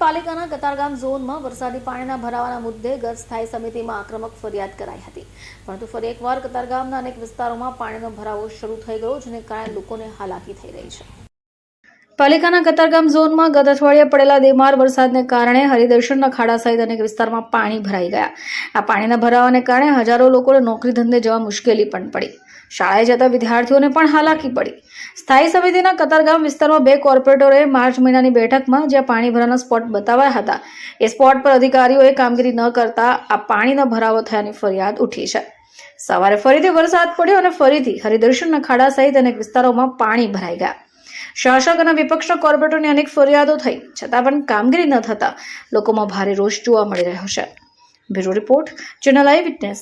પાલિકાના કતારગામ ઝોનમાં વરસાદી પાણીના ભરાવાના મુદ્દે ગત સ્થાયી સમિતિમાં આક્રમક ફરિયાદ કરાઈ હતી. પરંતુ ફરી એકવાર કતારગામના અનેક વિસ્તારોમાં પાણીનો ભરાવો શરૂ થઈ ગયો, જેને કારણે લોકોને હાલાકી થઈ રહી છે. પાલિકાના કતારગામ ઝોનમાં ગત અઠવાડિયે પડેલા દેમાર વરસાદને કારણે હરિદર્શનના ખાડા સહિત અનેક વિસ્તારમાં પાણી ભરાઈ ગયા. આ પાણીના ભરાવાને કારણે હજારો લોકોને નોકરી ધંધે જવા મુશ્કેલી પણ પડી. શાળાએ જતા વિદ્યાર્થીઓને પણ હાલાકી પડી. સ્થાયી સમિતિના કતારગામ વિસ્તારમાં બે કોર્પોરેટરોએ માર્ચ મહિનાની બેઠકમાં જ્યાં પાણી ભરાના સ્પોટ બતાવ્યા હતા. એ સ્પોટ પર અધિકારીઓએ કામગીરી ન કરતા આ પાણીનો ભરાવો થયાની ફરિયાદ ઉઠી છે. સવારે ફરીથી વરસાદ પડ્યો અને ફરીથી હરિદર્શનના ખાડા સહિત અનેક વિસ્તારોમાં પાણી ભરાઈ ગયા. શાસક અને વિપક્ષના કોર્પોરેટરની અનેક ફરિયાદો થઈ, છતાં પણ કામગીરી ન થતા લોકોમાં ભારે રોષ જોવા મળી રહ્યો છે. Bureau report, channel I witness.